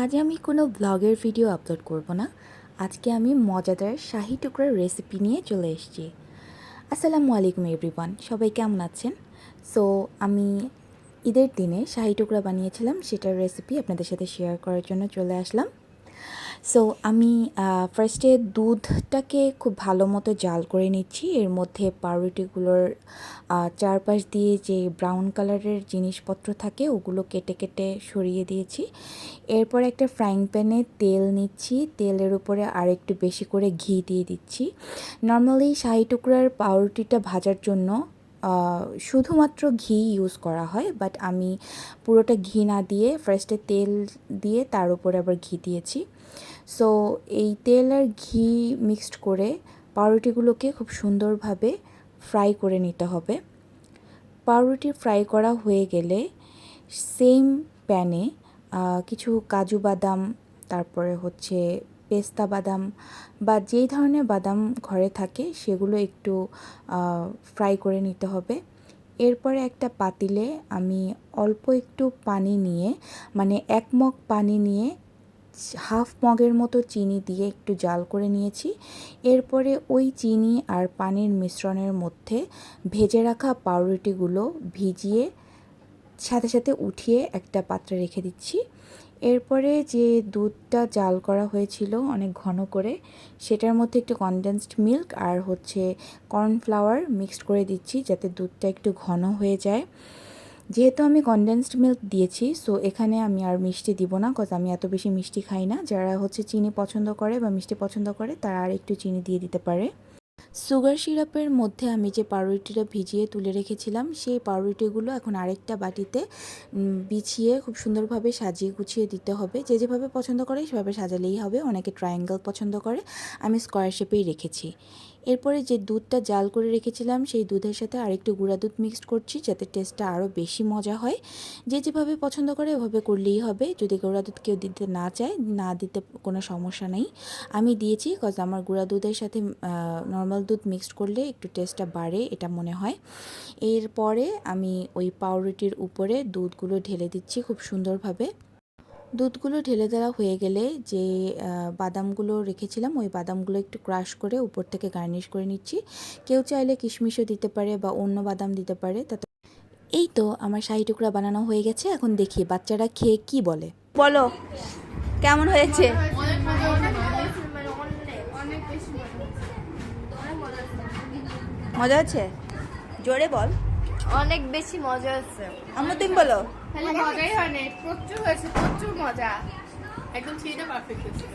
আজ আমি কোনো ব্লগের ভিডিও আপলোড করব না। আজকে আমি মজাদার শাহি টুকরার রেসিপি নিয়ে চলে এসেছি। আসসালামু আলাইকুম এভরিওয়ান সবাই কেমন আছেন? সো আমি ঈদের দিনে শাহি টুকরা বানিয়েছিলাম, সেটার রেসিপি আপনাদের সাথে শেয়ার করার জন্য চলে আসলাম। সো আমি ফার্স্টে দুধটাকে খুব ভালো মতো জাল করে নিচ্ছি। এর মধ্যে পাউরুটিগুলোর চারপাশ দিয়ে যে ব্রাউন কালারের জিনিসপত্র থাকে, ওগুলো কেটে কেটে সরিয়ে দিয়েছি। এরপর একটা ফ্রাইং প্যানে তেল নিচ্ছি। তেলের উপরে আর একটু বেশি করে ঘি দিয়ে দিচ্ছি। নর্মালি শাহি টুকরার পাউরুটিটা ভাজার জন্য শুধুমাত্র ঘি ইউজ করা হয় বাট আমি পুরোটা ঘি না দিয়ে ফার্স্টে তেল দিয়ে তার উপরে আবার ঘি দিয়েছি। সো এই তেল আর ঘি মিক্সড করে পাউরুটিগুলোকে খুব সুন্দরভাবে ফ্রাই করে নিতে হবে। পাউরুটি ফ্রাই করা হয়ে গেলে সেম প্যানে কিছু কাজু বাদাম, তারপরে হচ্ছে পেস্তা বাদাম বা যেই ধরনের বাদাম ঘরে থাকে, সেগুলো একটু ফ্রাই করে নিতে হবে। এরপরে একটা পাতিলে আমি অল্প একটু পানি নিয়ে মানে এক মগ পানি নিয়ে, হাফ মগের মতো চিনি দিয়ে একটু জাল করে নিয়েছি। এরপরে ওই চিনি আর পানির মিশ্রণের মধ্যে ভেজে রাখা পাউরুটিগুলো ভিজিয়ে সাথে সাথে উঠিয়ে একটা পাত্রে রেখে দিচ্ছি। এরপরে যে দুধটা জাল করা হয়েছিল অনেক ঘন করে, সেটার মধ্যে একটু কনডেন্সড মিল্ক আর হচ্ছে কর্নফ্লাওয়ার মিক্সড করে দিচ্ছি যাতে দুধটা একটু ঘন হয়ে যায়। যেহেতু আমি কনডেন্সড মিল্ক দিয়েছি সো এখানে আমি আর মিষ্টি দিব না কজ আমি এত বেশি মিষ্টি খাই না। যারা হচ্ছে চিনি পছন্দ করে বা মিষ্টি পছন্দ করে, তারা আর একটু চিনি দিয়ে দিতে পারে। সুগার সিরাপের মধ্যে আমি যে পাউরুটিটা ভিজিয়ে তুলে রেখেছিলাম, সেই পাউরুটিগুলো এখন আরেকটা বাটিতে বিছিয়ে খুব সুন্দরভাবে সাজিয়ে গুছিয়ে দিতে হবে। যে যেভাবে পছন্দ করে সেভাবে সাজালেই হবে, অনেকে ট্রায়াঙ্গেল পছন্দ করে, আমি স্কোয়ার শেপেই রেখেছি। এরপরে যে দুধটা জাল করে রেখেছিলাম, সেই দুধের সাথে আরেকটু গুঁড়া দুধ মিক্সড করছি যাতে টেস্টটা আরও বেশি মজা হয়। যে যেভাবে পছন্দ করে ওভাবে করলেই হবে। যদি গুঁড়া দুধ কেউ দিতে না চায়, না দিতে কোনো সমস্যা নেই। আমি দিয়েছি কজ আমার গুঁড়া দুধের সাথে নর্মাল দুধ মিক্সড করলে একটু টেস্টটা বাড়ে, এটা মনে হয়। এরপরে আমি ওই পাউরুটির উপরে দুধগুলো ঢেলে দিচ্ছি খুব সুন্দরভাবে। দুধগুলো ঢেলে দেওয়া হয়ে গেলে যে বাদামগুলো রেখেছিলাম, ওই বাদামগুলো একটু ক্রাশ করে উপর থেকে গার্নিশ করে নিচ্ছি। কেউ চাইলে কিশমিশও দিতে পারে বা অন্য বাদাম দিতে পারে। তাতে এই তো আমার শাহি টুকরা বানানো হয়ে গেছে। এখন দেখি বাচ্চারা খেয়ে কি বলে। বলো, কেমন হয়েছে? মজা আছে জোরে বল। অনেক বেশি মজা হচ্ছে। আম্মু তুমি বলো। খালি মজাই হয় প্রচুর হয়েছে প্রচুর মজা। একদম থ্রিটা পারফেক্ট হয়েছে।